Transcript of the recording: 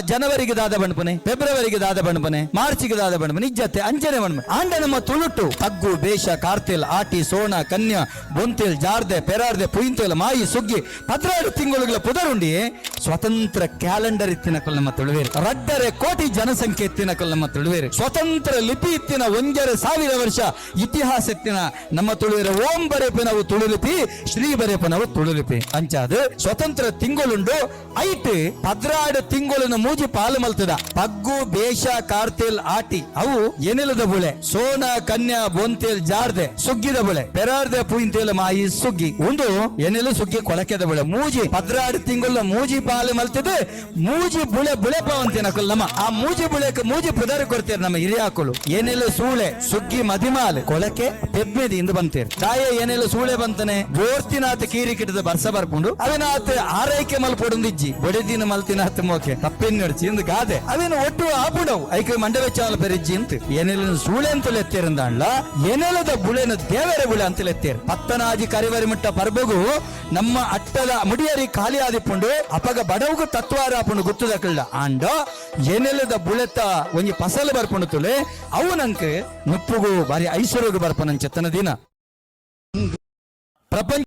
ಜನವರಿಗೆ ದಾದ ಬಣ್ಪನೆ, ಫೆಬ್ರವರಿಗೆ ದಾದ ಬಣ್ಪನೆ, ಮಾರ್ಚಿಗೆ ದಾದ ಬಣ್ಪನೆ ಇಜ್ಜತ್ತೆ ಅಂಜನೆ ಬಣ್ಪನೆ. ಆಂಡ ನಮ್ಮ ತುಳುಟು, ತಗ್ಗು, ಬೇಷ, ಕಾರ್ತೆಲ್, ಆಟಿ, ಸೋಣ, ಕನ್ಯಾ, ಬೊಂತಿಲ್, ಜಾರ್ದೆ, ಪೆರಾರ್ದೆ, ಪುಯಿಂತೆಲ್, ಮಾಯಿ, ಸುಗ್ಗಿ, ಪದ್ರಾಡು ತಿಂಗಳುಗಳ ಪುದರುಂಡಿ, ಸ್ವತಂತ್ರ ಕ್ಯಾಲೆಂಡರ್ ಇತ್ತಿನ ಕೊಲ್ ನಮ್ಮ ತುಳುವೇರು. ರಡ್ಡರೆ ಕೋಟಿ ಜನಸಂಖ್ಯೆ ಇತ್ತಿನ ಕೊಲ್ ನಮ್ಮ ತುಳುವೇರು. ಸ್ವತಂತ್ರ ಲಿಪಿ ಇತ್ತಿನ ಒಂಜರೆ ಸಾವಿರ ವರ್ಷ ಇತಿಹಾಸ ಇತ್ತಿನ ನಮ್ಮ ತುಳುವೇರು. ಓಂ ಬರೆಪನವು ತುಳುಲಿಪಿ, ಶ್ರೀ ಬರೆಪನವು ತುಳುಲಿಪಿ. ಅಂಚಾದ ಸ್ವತಂತ್ರ ತಿಂಗಳುಂಡು ಐಟ್ ಪದ್ರಾಡು ತಿಂಗಳು ಮೂಜಿ ಪಾಲು ಮಲ್ತದ. ಪಗ್ಗು, ಬೇಷ, ಕಾರ್ತೇಲ್, ಆಟಿ, ಅವು ಏನಿಲ್ಲದ ಬುಳೆ? ಸೋನ, ಕನ್ಯಾ, ಬೊಂತೆಲ್, ಜಾರ್ದೆ, ಸುಗ್ಗಿದ ಬುಳೆ. ಪೆರಾರ್ದೆ, ಪುಯಿಂತೇಲ್, ಮಾಯಿ, ಸುಗ್ಗಿ. ಒಂದು ಏನಿಲ್ಲ ಸುಗ್ಗಿ ಕೊಳಕೆದ ಬುಳೆ. ಮೂಜಿ, ಪದ್ರಾಡು ತಿಂಗಳ ಮೂಜಿ ಪಾಲು ಮಲ್ತದೆ. ಮೂಜಿ ಬುಳೆ ಬುಳೆ ಪಾವಂತಿನ ಕೊಲ್ಲಮ್ಮ ಆ ಮೂಜಿ ಬುಳೆಕ್ ಮೂಜಿ ಪದಾರ ಕೊಡ್ತೇವೆ ನಮ್ಮ ಹಿರಿಯಾಕುಳು ಏನೆಲ್ಲ ಸೂಳೆ, ಸುಗ್ಗಿ, ಮದಿಮಾಲೆ, ಕೊಳಕೆ ಪೆಬ್ಮೆದಿ ಇಂದು ಬಂತೇವೆ ತಾಯ ಏನೆಲ್ಲ ಸೂಳೆ ಬಂತನೆ? ಬೋರ್ತಿನಾಥ ಕೀರಿ ಕಿಟ್ಟದ ಬರ್ಸ ಬರ್ಕೊಂಡು ಅವಿನಾಥ ಆರೈಕೆ ಮಲ್ಪೊಡು ಇಜ್ಜಿ ಮಲ್ತಿನ ಮಲ್ತಿನಾಥ ಮೋಕೆ ತಪ್ಪೇನ್ ಒಟ್ಟು ಆಪುಡವು ಐಕ ಮಂಡ ವೆಚ್ಚಾಲ ಪೆರಿಜ್ಜಿ ಅಂತ. ಏನೆಲ್ಲ ಸೂಳೆ ಅಂತಲೇ ಎತ್ತೇರಂದಾಂಡ್ಲ ಏನೆಲ್ಲದ ಬುಳೆನ ದೇವರ ಬುಳೆ ಅಂತಲೇ ಎತ್ತೇರು ಪತ್ತನಾಜಿ ಕರಿವರಿ ಮುಟ್ಟ ಪರ್ಬಗು ನಮ್ಮ ಅಟ್ಟದ ಮುಡಿಯರಿ ಖಾಲಿ ಆದಿಪ್ಪುಂಡು ಅಪಗ ಬಡವುಗು ತತ್ವಾರ ಆಪುಂಡು ಗುತ್ತದಕ್ಕಲ್ಲ. ಆಂಡ, ಏನೆಲ್ಲದ ಬುಳೆತ ಒಂಜಿ ಫಸಲು ಬರ್ಪುಂಡು ತುಳೆ ಅವು ನಂಗೆ ನುಪ್ಪುಗು ಬಾರಿ ಐಶ್ವರ್ಯಗು ಬರ್ಪನಂಚೆತ್ತನ ದಿನ. ಪ್ರಪಂಚ